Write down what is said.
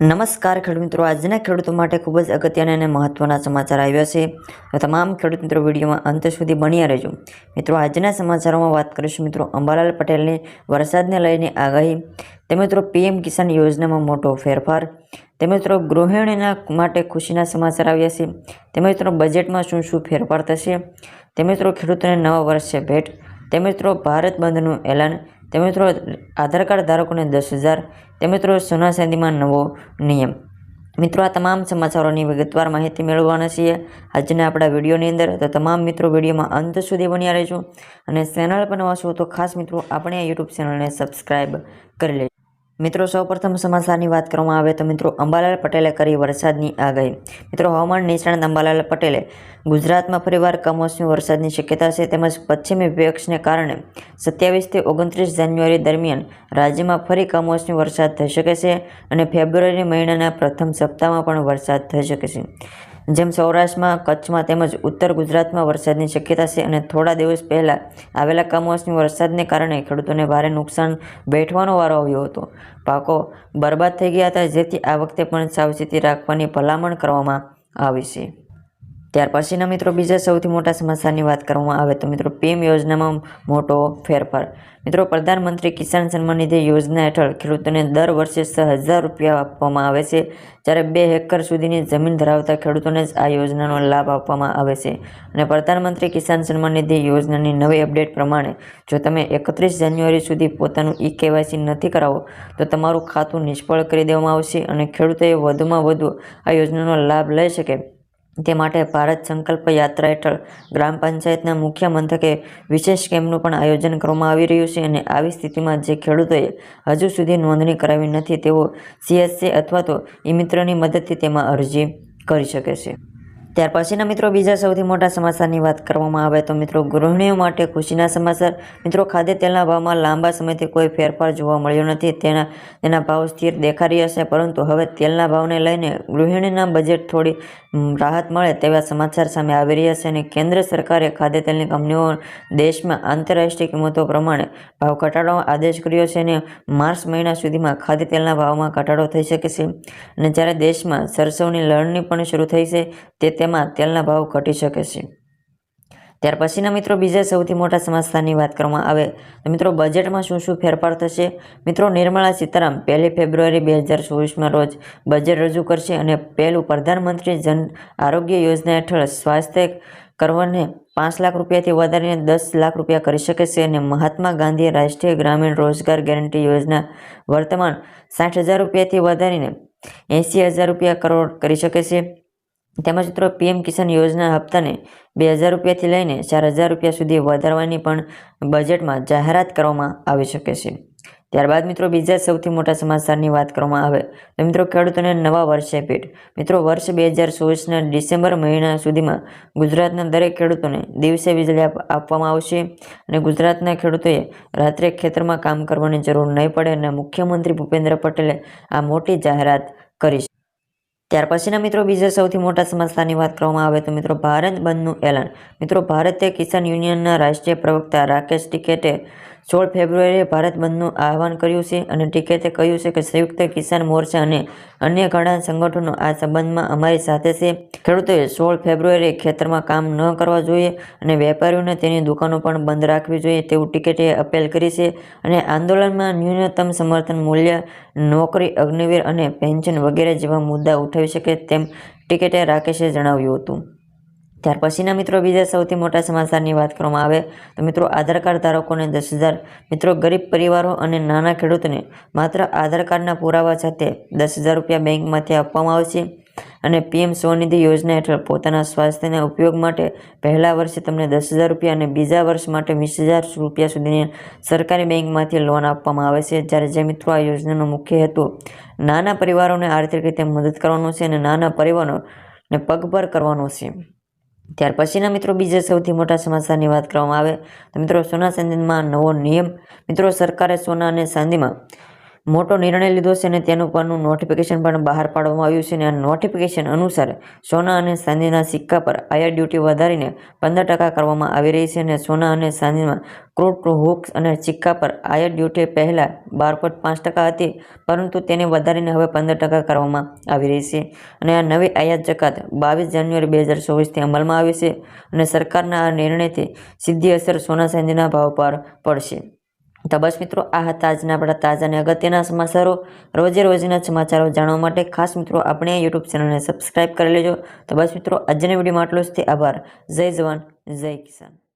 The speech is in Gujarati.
નમસ્કાર ખેડૂત મિત્રો. આજના ખેડૂતો માટે ખૂબ જ અગત્યના અને મહત્ત્વના સમાચાર આવ્યા છે. તો તમામ ખેડૂત મિત્રો, વિડીયોમાં અંત સુધી બન્યા રહેજો. મિત્રો, આજના સમાચારોમાં વાત કરીશું મિત્રો અંબાલાલ પટેલની વરસાદને લઈને આગાહી. તે મિત્રો, પીએમ કિસાન યોજનામાં મોટો ફેરફાર. તે મિત્રો, ગૃહિણીના માટે ખુશીના સમાચાર આવ્યા છે. તે મિત્રો, બજેટમાં શું શું ફેરફાર થશે? તે મિત્રો, ખેડૂતોને નવા વર્ષે ભેટ. તે મિત્રો, ભારત બંધનું એલાન. તેમજ મિત્રો આધાર કાર્ડ ધારકોને દસ હજાર. તે મિત્રો સોના ચાંદીમાં નવો નિયમ. મિત્રો, આ તમામ સમાચારોની વિગતવાર માહિતી મેળવવાના છીએ. આજના આપણા વિડીયોની અંદર તો તમામ મિત્રો વિડીયોમાં અંત સુધી બન્યા રહેજો અને ચેનલ પર નવા તો ખાસ મિત્રો, આપણે આ યુટ્યુબ ચેનલને સબસ્ક્રાઈબ કરી લેજો. મિત્રો સૌપ્રથમ સમાચારની વાત કરવામાં આવે તો મિત્રો, અંબાલાલ પટેલે કરી વરસાદની આગાહી. મિત્રો, હવામાન નિષ્ણાંત અંબાલાલ પટેલે ગુજરાતમાં ફરીવાર કમોસમી વરસાદની શક્યતા છે તેમજ પશ્ચિમી વિપક્ષને કારણે સત્યાવીસથી ઓગણત્રીસ જાન્યુઆરી દરમિયાન રાજ્યમાં ફરી કમોસમી વરસાદ થઈ શકે છે અને ફેબ્રુઆરી મહિનાના પ્રથમ સપ્તાહમાં પણ વરસાદ થઈ શકે છે. જેમ સૌરાષ્ટ્રમાં, કચ્છમાં તેમજ ઉત્તર ગુજરાતમાં વરસાદની શક્યતા છે અને થોડા દિવસ પહેલાં આવેલા કમોસમી વરસાદને કારણે ખેડૂતોને ભારે નુકસાન બેઠવાનો વારો આવ્યો હતો. પાકો બરબાદ થઈ ગયા હતા, જેથી આ વખતે પણ સાવચેતી રાખવાની ભલામણ કરવામાં આવી છે. ત્યાર પછીના મિત્રો બીજા સૌથી મોટા સમાચારની વાત કરવામાં આવે તો મિત્રો પીએમ યોજનામાં મોટો ફેરફાર. મિત્રો પ્રધાનમંત્રી કિસાન સન્માન નિધિ યોજના હેઠળ ખેડૂતોને દર વર્ષે છ હજાર રૂપિયા આપવામાં આવે છે. જ્યારે બે હેક્ટર સુધીની જમીન ધરાવતા ખેડૂતોને જ આ યોજનાનો લાભ આપવામાં આવે છે. અને પ્રધાનમંત્રી કિસાન સન્માન નિધિ યોજનાની નવી અપડેટ પ્રમાણે જો તમે એકત્રીસ જાન્યુઆરી સુધી પોતાનું ઈ કેવાયસી નથી કરાવો, તો તમારું ખાતું નિષ્ફળ કરી દેવામાં આવશે અને ખેડૂતોએ વધુમાં વધુ આ યોજનાનો લાભ લઈ શકે. તે માટે ભારત સંકલ્પ યાત્રા હેઠળ ગ્રામ પંચાયતના મુખ્ય મથકે વિશેષ કેમ્પનું પણ આયોજન કરવામાં આવી રહ્યું છે અને આવી સ્થિતિમાં જે ખેડૂતોએ હજુ સુધી નોંધણી કરાવી નથી તેઓ સીએસસી અથવા તો ઈ મિત્રની મદદથી તેમાં અરજી કરી શકે છે. ત્યાર પછીના મિત્રો બીજા સૌથી મોટા સમાચારની વાત કરવામાં આવે તો મિત્રો ગૃહિણીઓ માટે ખુશીના સમાચાર. મિત્રો ખાદ્ય તેલના ભાવમાં લાંબા સમયથી કોઈ ફેરફાર જોવા મળ્યો નથી. તેના તેના ભાવ સ્થિર દેખાઈ રહ્યા છે, પરંતુ હવે તેલના ભાવને લઈને ગૃહિણીના બજેટ થોડી રાહત મળે તેવા સમાચાર સામે આવી રહ્યા છે અને કેન્દ્ર સરકારે ખાદ્ય તેલની કંપનીઓ દેશમાં આંતરરાષ્ટ્રીય કિંમતો પ્રમાણે ભાવ ઘટાડવાનો આદેશ કર્યો છે અને માર્ચ મહિના સુધીમાં ખાદ્ય તેલના ભાવમાં ઘટાડો થઈ શકે છે. અને જ્યારે દેશમાં સરસવની લણણી પણ શરૂ થઈ છે, તે તેમાં તેલના ભાવ ઘટી શકે છે. ત્યાર પછીના મિત્રો બીજા સૌથી મોટા સમાજસ્થાનની વાત કરવામાં આવે તો મિત્રો બજેટમાં શું શું ફેરફાર થશે? મિત્રો નિર્મલા સીતારામ પહેલી ફેબ્રુઆરી બે હજાર ચોવીસમાં રોજ બજેટ રજૂ કરશે અને પહેલું પ્રધાનમંત્રી જન આરોગ્ય યોજના હેઠળ સ્વાસ્થ્ય કરવાને પાંચ લાખ રૂપિયાથી વધારીને દસ લાખ રૂપિયા કરી શકે છે અને મહાત્મા ગાંધી રાષ્ટ્રીય ગ્રામીણ રોજગાર ગેરંટી યોજના વર્તમાન સાઠ હજાર રૂપિયાથી વધારીને એંસી હજાર રૂપિયા કરોડ કરી શકે છે. તેમજ મિત્રો પીએમ કિસાન યોજના હપ્તાને બે હજાર રૂપિયાથી લઈને ચાર હજાર રૂપિયા સુધી વધારવાની પણ બજેટમાં જાહેરાત કરવામાં આવી શકે છે. ત્યારબાદ મિત્રો બીજા સૌથી મોટા સમાચારની વાત કરવામાં આવે તો મિત્રો ખેડૂતોને નવા વર્ષે ભેટ. મિત્રો વર્ષ બે હજાર ચોવીસના ડિસેમ્બર મહિના સુધીમાં ગુજરાતના દરેક ખેડૂતોને દિવસે વીજળી આપવામાં આવશે અને ગુજરાતના ખેડૂતોએ રાત્રે ખેતરમાં કામ કરવાની જરૂર નહીં પડે અને મુખ્યમંત્રી ભૂપેન્દ્ર પટેલે આ મોટી જાહેરાત કરી ત્યાર પછીના મિત્રો બીજા સૌથી મોટા સમસ્યાની વાત કરવામાં આવે તો મિત્રો, ભારત બંધનું એલાન. મિત્રો, ભારતીય કિસાન યુનિયનના રાષ્ટ્રીય પ્રવક્તા રાકેશ ટિકેટે સોળ ફેબ્રુઆરીએ ભારત બંધનું આહવાન કર્યું છે અને ટિકેતે કહ્યું છે કે સંયુક્ત કિસાન મોરચા અને અન્ય ઘણા સંગઠનો આ સંબંધમાં અમારી સાથે છે. ખેડૂતોએ સોળ ફેબ્રુઆરીએ ખેતરમાં કામ ન કરવા જોઈએ અને વેપારીઓને તેની દુકાનો પણ બંધ રાખવી જોઈએ તેવું ટિકેટે અપીલ કરી છે અને આંદોલનમાં ન્યૂનતમ સમર્થન મૂલ્ય, નોકરી, અગ્નિવીર અને પેન્શન વગેરે જેવા મુદ્દા ઉઠાવી શકે તેમ ટિકેટે રાકેશે જણાવ્યું હતું. ત્યાર પછીના મિત્રો બીજા સૌથી મોટા સમાચારની વાત કરવામાં આવે તો મિત્રો આધાર કાર્ડ ધારકોને દસ હજાર, મિત્રો ગરીબ પરિવારો અને નાના ખેડૂતોને માત્ર આધાર કાર્ડના પુરાવા સાથે દસ હજાર રૂપિયા બેંકમાંથી આપવામાં આવશે અને પીએમ સ્વનિધિ યોજના હેઠળ પોતાના સ્વાસ્થ્યના ઉપયોગ માટે પહેલા વર્ષે તમને દસ હજાર રૂપિયા અને બીજા વર્ષ માટે વીસ હજાર રૂપિયા સુધીની સરકારી બેંકમાંથી લોન આપવામાં આવે છે. જ્યારે જે મિત્રો આ યોજનાનો મુખ્ય હેતુ નાના પરિવારોને આર્થિક રીતે મદદ કરવાનો છે અને નાના પરિવારોને પગભર કરવાનો છે. ત્યાર પછીના મિત્રો બીજા સૌથી મોટા સમાચારની વાત કરવામાં આવે તો મિત્રો સોના ચાંદીમાં નવો નિયમ મિત્રો સરકારે સોના અને ચાંદીમાં મોટો નિર્ણય લીધો છે અને તેનું પરનું નોટિફિકેશન પણ બહાર પાડવામાં આવ્યું છે અને આ નોટિફિકેશન અનુસાર સોના અને ચાંદીના સિક્કા પર આયાત ડ્યુટી વધારીને પંદર ટકા કરવામાં આવી રહી છે અને સોના અને ચાંદીમાં ક્રૂડ હુક્સ અને સિક્કા પર આયાત ડ્યુટી પહેલાં બાર પોઈન્ટ પાંચ ટકા હતી, પરંતુ તેને વધારીને હવે પંદર ટકા કરવામાં આવી રહી છે. અને આ નવી આયાત જકાત બાવીસ જાન્યુઆરી બે હજાર ચોવીસથી અમલમાં આવી છે અને સરકારના આ નિર્ણયથી સીધી અસર સોના ચાંદીના ભાવ પર પડશે. તો બસ મિત્રો, આ હતા આજના આપણા તાજા અને અગત્યના સમાચારો. રોજે રોજના સમાચારો જાણવા માટે ખાસ મિત્રો, આપણે યુટ્યુબ ચેનલને સબસ્ક્રાઈબ કરી લેજો. તો બસ મિત્રો, આજના વિડીયોમાં આટલું જ. તે આભાર. જય જવાન, જય કિસાન.